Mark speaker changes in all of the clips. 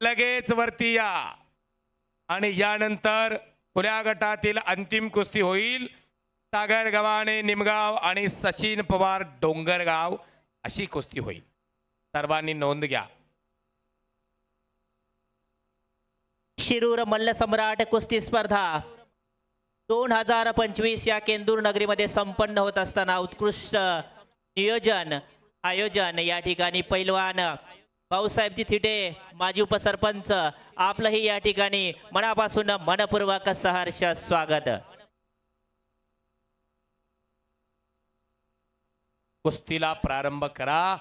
Speaker 1: लगेच वरती या. आणि यानंतर खुल्या गटातील अंतिम कुस्ती होईल. सागर गव्हाणे निमगाव आणि सचिन पवार डोंगरगाव अशी कुस्ती होईल. सर्वांनी नोंद घ्या.
Speaker 2: शिरूर मल्ल सम्राट कुस्ती स्पर्धा. दोन हजार पंचवीस या केंदूर नगरीमध्ये संपन्न होत असताना उत्कृष्ट नियोजन आयोजन या ठिकाणी पैलवान भाऊसाहेबजी थिटे माजी उपसरपंच आपलंही या ठिकाणी मनापासून मनपूर्वक सहर्ष स्वागत.
Speaker 1: कुस्तीला प्रारंभ करा.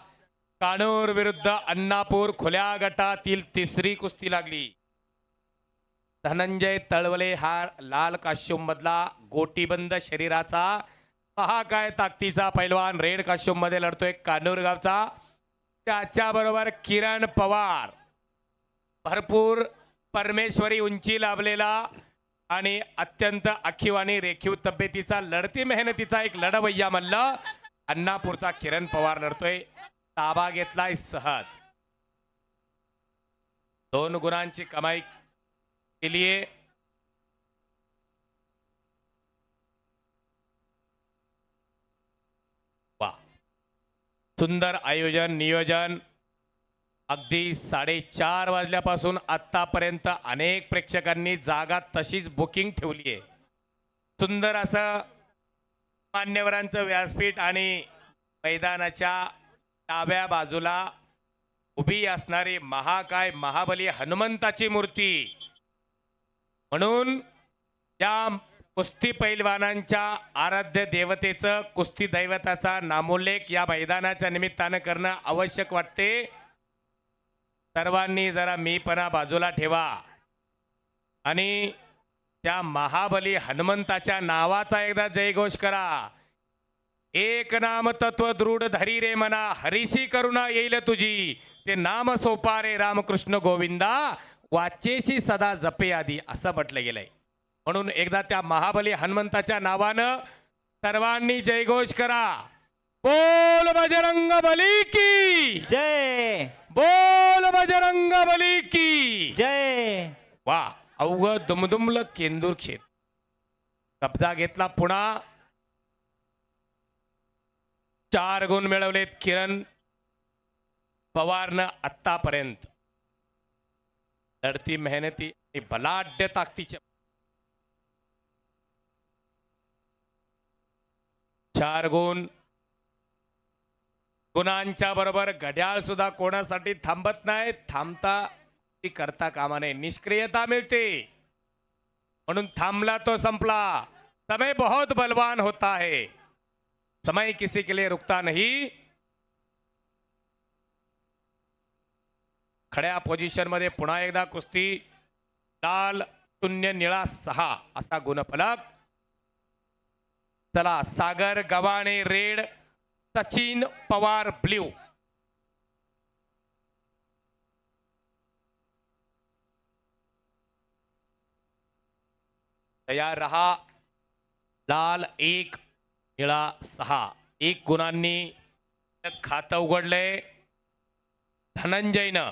Speaker 1: कानूर विरुद्ध अण्णापूर खुल्या गटातील तिसरी कुस्ती लागली. धनंजय तळवले हा लाल काश्यूम मधला गोटीबंद शरीराचा. पहा काय ताकदीचा पैलवान रेड काश्यूममध्ये लढतोय कानूर गावचा. त्याच्या बरोबर किरण पवार. भरपूर परमेश्वरी उंची लाभलेला आणि अत्यंत अखीव आणि रेखीव तब्येतीचा लढती मेहनतीचा एक लढवय्या मल्ल अण्णापूरचा किरण पवार लढतोय. ताबा घेतलाय सहज. दोन गुणांची कमाई केली आहे वा सुंदर आयोजन नियोजन. अगदी साडेचार वाजल्यापासून आत्तापर्यंत अनेक प्रेक्षकांनी जागा तशीच बुकिंग ठेवली आहे. सुंदर असं मान्यवरांचं व्यासपीठ आणि मैदानाच्या डाव्या बाजूला उभी असणारी महाकाय महाबली हनुमंताची मूर्ती. म्हणून या कुस्ती पैलवानांच्या आराध्य देवतेचं कुस्ती दैवताचा नामोल्लेख या मैदानाच्या निमित्तानं करणं आवश्यक वाटते. सर्वांनी जरा मीपणा बाजूला ठेवा. आणि त्या महाबली हनुमंताच्या नावाचा एकदा जयघोष करा. एक नाम तत्व दृढ धरी रे मना हरिशी करुणा येईल तुझी. ते नाम सोपा रे रामकृष्ण गोविंदा वाचेशी सदा जपे आधी असं म्हटलं गेलंय. म्हणून एकदा त्या महाबली हनुमंताच्या नावानं सर्वांनी जयघोष करा. बोल बजरंग बली की.
Speaker 2: जय.
Speaker 1: बोल बजरंग बली की.
Speaker 2: जय.
Speaker 1: वा अवघ दुमदुमलं केंदूर क्षेत्र. कब्जा घेतला पुन्हा चार गुण मिळवलेत किरण. पवारनं आत्तापर्यंत. लढती मेहनती आणि बलाढ्य ताकदीच्या चार गुण. गुणांच्या बरोबर घड्याळ सुद्धा कोणासाठी थांबत नाही थांबता ती करता कामा नये. निष्क्रियता मिळते. म्हणून थांबला तो संपला. समय बहुत बलवान होता है. समय किसी के लिए रुकता नहीं. खड्या पोझिशनमध्ये पुन्हा एकदा कुस्ती. लाल शून्य निळा सहा असा गुणफलक. चला सागर गव्हाणे रेड सचिन पवार ब्ल्यू. तयार रहा लाल एक निळा सहा. एक गुणांनी खातं उघडलंय धनंजयनं.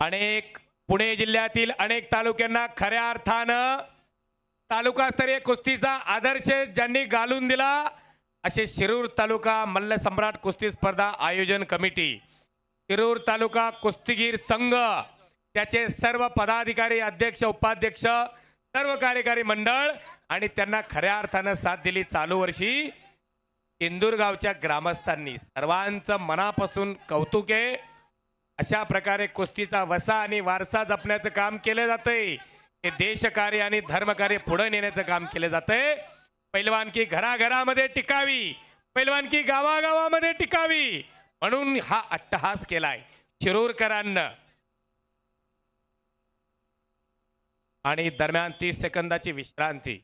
Speaker 1: अनेक पुणे जिल्ह्यातील अनेक तालुक्यांना खऱ्या अर्थानं तालुकास्तरीय कुस्तीचा आदर्श ज्यांनी घालून दिला असे शिरूर तालुका मल्ल सम्राट कुस्ती स्पर्धा आयोजन कमिटी. शिरूर तालुका कुस्तीगीर संघ त्याचे सर्व पदाधिकारी अध्यक्ष उपाध्यक्ष सर्व कार्यकारी मंडळ आणि त्यांना खऱ्या अर्थानं साथ दिली चालू वर्षी. इंदूरगावच्या ग्रामस्थांनी सर्वांचं मनापासून कौतुक आहे. अशा प्रकारे कुस्तीचा वसा आणि वारसा जपण्याचं काम केलं जातंय. हे देशकार्य आणि धर्मकार्य पुढे नेण्याचं काम केलं जातंय. पैलवानकी घराघरामध्ये टिकावी पैलवानकी गावागावामध्ये टिकावी म्हणून हा अट्टहास केलाय. शिरूरकरांना आणि दरम्यान तीस सेकंदाची विश्रांती.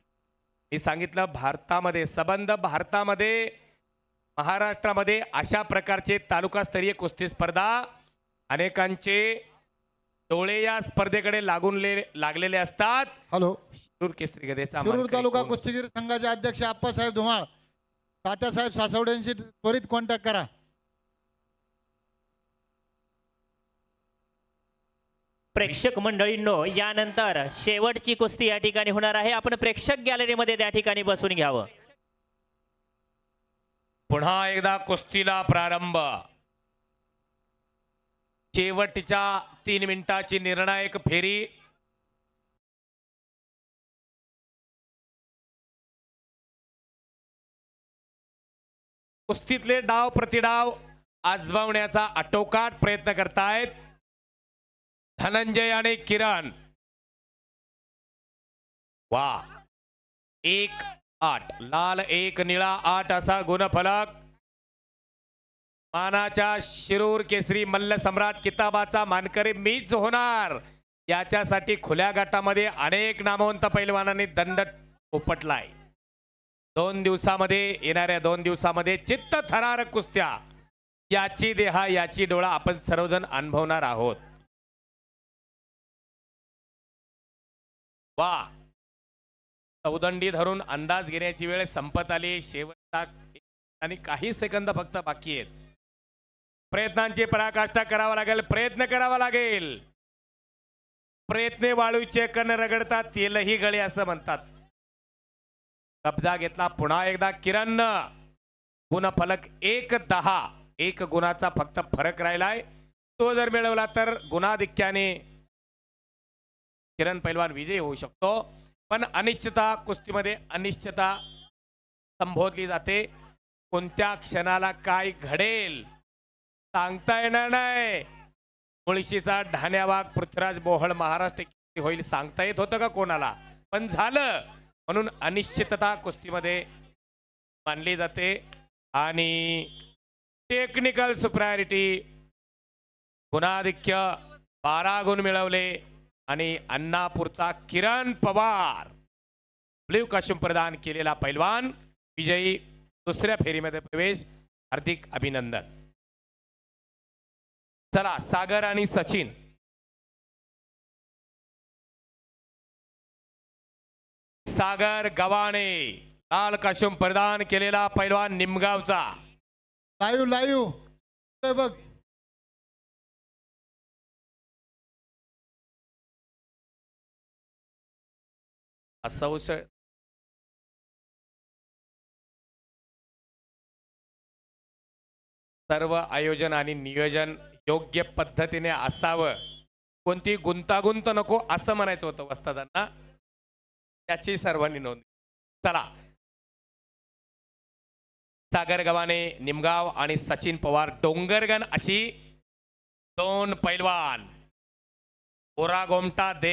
Speaker 1: मी सांगितलं भारतामध्ये सबंध भारतामध्ये महाराष्ट्रामध्ये अशा प्रकारचे तालुकास्तरीय कुस्ती स्पर्धा अनेकांचे डोळे या स्पर्धेकडे लागून लागलेले असतात.
Speaker 3: हॅलो.
Speaker 1: शिरूर केसरी
Speaker 3: शिरूर तालुका
Speaker 1: कुस्तीगिर
Speaker 3: कुस्तीगीर संघाचे अध्यक्ष आप्पासाहेब धुमाळ. तात्यासाहेब सासवड्यांशी त्वरित कॉन्टॅक्ट करा.
Speaker 2: प्रेक्षक मंडळींनो यानंतर शेवटची कुस्ती या ठिकाणी होणार आहे. आपण प्रेक्षक गॅलरीमध्ये त्या ठिकाणी बसून घ्यावं.
Speaker 1: पुन्हा एकदा कुस्तीला प्रारंभ. शेवटच्या तीन मिनिटाची निर्णायक फेरी. कुस्तीतले डाव प्रतिडाव आजमावण्याचा आटोकाट प्रयत्न करतायत धनंजय आणि किरण. वा एक आठ लाल एक निळा आठ असा गुणफलक. मानाच्या शिरूर केसरी मल्ल सम्राट किताबाचा मानकरी मीच होणार. याच्यासाठी खुल्या गटामध्ये अनेक नामवंत पैलवानांनी दंड उपटलाय. दोन दिवसामध्ये येणाऱ्या दोन दिवसामध्ये चित्त थरारक कुस्त्या. याची देहा याची डोळा आपण सर्वजण अनुभवणार आहोत. वा. चौदंडी धरून अंदाज घेण्याची वेळ संपत आली. शेवटचा आणि काही सेकंद फक्त बाकी आहेत. प्रयत्नांची पराकाष्ठा करावा लागेल प्रयत्न करावा लागेल. प्रयत्ने वाळूचे कण रगडतात तेलही गळे असं म्हणतात. कब्जा घेतला पुन्हा एकदा किरण. गुणफलक एक दहा. एक गुणाचा फक्त फरक राहिलाय. तो जर मिळवला तर गुणाधिक्याने किरण पैलवान विजयी होऊ शकतो. पण अनिश्चितता कुस्तीमध्ये अनिश्चितता संबोधली जाते. कोणत्या क्षणाला काय घडेल? सांगता येणार नाही. मुळशीचा ढाण्याबाग पृथ्वीराज बोहळ महाराष्ट्र किती होईल सांगता येत होतं का कोणाला? पण झालं. म्हणून अनिश्चितता कुस्तीमध्ये मानली जाते. आणि टेक्निकल सुप्रायोरिटी गुणाधिक्य बारा गुण मिळवले. आणि अण्णापूरचा किरण पवार ब्ल्यू काशूम प्रदान केलेला पैलवान. विजयी दुसऱ्या फेरीमध्ये प्रवेश. हार्दिक अभिनंदन. चला सागर आणि सचिन. सागर गवाणे लाल काशूम प्रदान केलेला पैलवान निमगावचा.
Speaker 3: Live live. बघ.
Speaker 1: असौस सर्व आयोजन आणि नियोजन योग्य पद्धतीने असावं. कोणती गुंतागुंत नको असं म्हणायचं होतं वस्तादांना. त्याची सर्वांनी नोंद चला. सागर गव्हाणे निमगाव आणि सचिन पवार डोंगरगण अशी दोन पैलवान. ओरा गोमटा दे